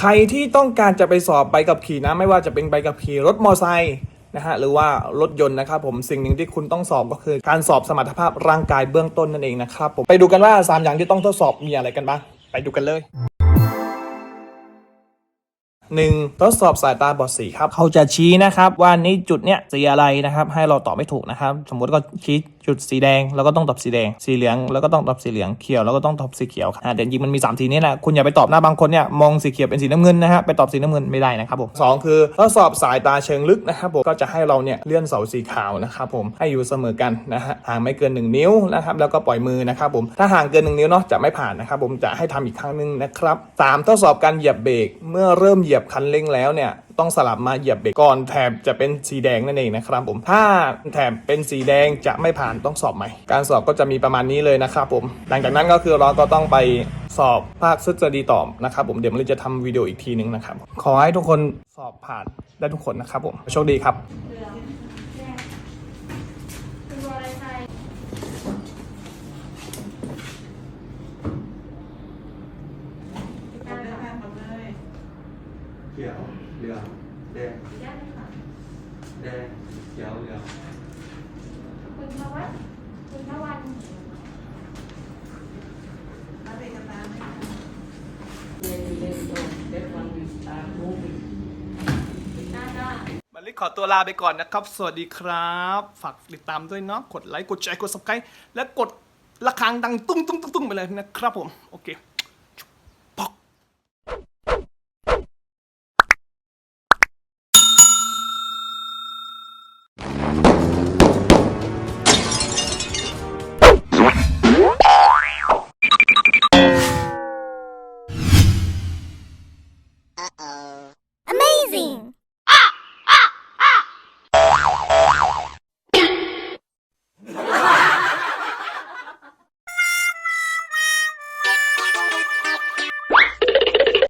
ใครที่ต้องการจะไปสอบใบขับขี่นะ ไม่ว่าจะเป็นใบขับขี่รถมอไซค์นะฮะหรือว่ารถยนต์นะครับผมสิ่งหนึ่งที่คุณต้องสอบก็คือ การสอบสมรรถภาพร่างกายเบื้องต้นนั่นเองนะครับผมไปดูกันว่า 3 อย่างที่ต้องทดสอบมีอะไรกันบ้างไปดูกันเลย หนึ่งทดสอบสายตาบอดสีครับเขาจะชี้นะครับว่านี่จุดเนี้ยสีอะไรนะครับ ให้เราตอบไม่ถูกนะครับ สมมติก็ชี้จุดสีแดงแล้วก็ต้องตอบสีแดง สีเหลืองแล้วก็ต้องตอบสีเหลืองเขียวแล้วก็ต้องตอบสีเขียวครับอ่าแต่จริงๆมันมี 3 สีนี้แหละคุณอย่าไปตอบหน้าบางคนเนี่ยมองสีเขียวเป็นสีน้ำเงินนะฮะไปตอบสีน้ำเงินไม่ได้นะครับผมสองคือทดสอบสายตาเชิงลึกนะครับผมก็จะให้เราเนี่ยเลื่อนเสาสีขาวนะครับผมให้อยู่เสมอกันนะฮะห่างไม่เกิน 1 นิ้วนะครับแล้วก็ปล่อยมือนะครับผมถ้าห่างเกิน 1 นิ้วเนาะจะไม่ผ่านนะครับผมจะให้ทำอีกครั้งหนึ่งนะครับสามทดสอบการเหยียบเบรกเมื่อเริ่มเหยียบคันเร่งแล้วเนี่ยต้องสลับมาเหยียบเบรกก่อนแถบจะเป็นสีแดงนั่นเองนะครับผมถ้าแถบเป็นสีแดงจะไม่ผ่านต้องสอบใหม่ การสอบก็จะมีประมาณนี้เลยนะครับผม หลังจากนั้นก็คือเราก็ต้องไปสอบภาคทฤษฎีต่อนะครับผมเดี๋ยวมันจะทำวิดีโออีกทีนึงนะครับ ขอให้ทุกคนสอบผ่านได้ทุกคนนะครับผมโชคดีครับ เหลืองแดงคุณบัวอะไรใส่ได้ค่ะ เขียวเหลืองแดงได้ค่ะแดงเขียวเหลืองคุณพวัฒน์คุณพวันได้ได้บัลลิขอตัวลาไปก่อนนะครับ สวัสดีครับ ฝากติดตามด้วยเนาะ กดไลค์ กดแชร์ กด subscribe และกดระฆังดังตุ้งตุ้งตุ้งตุ้งไปเลยนะครับผม โอเค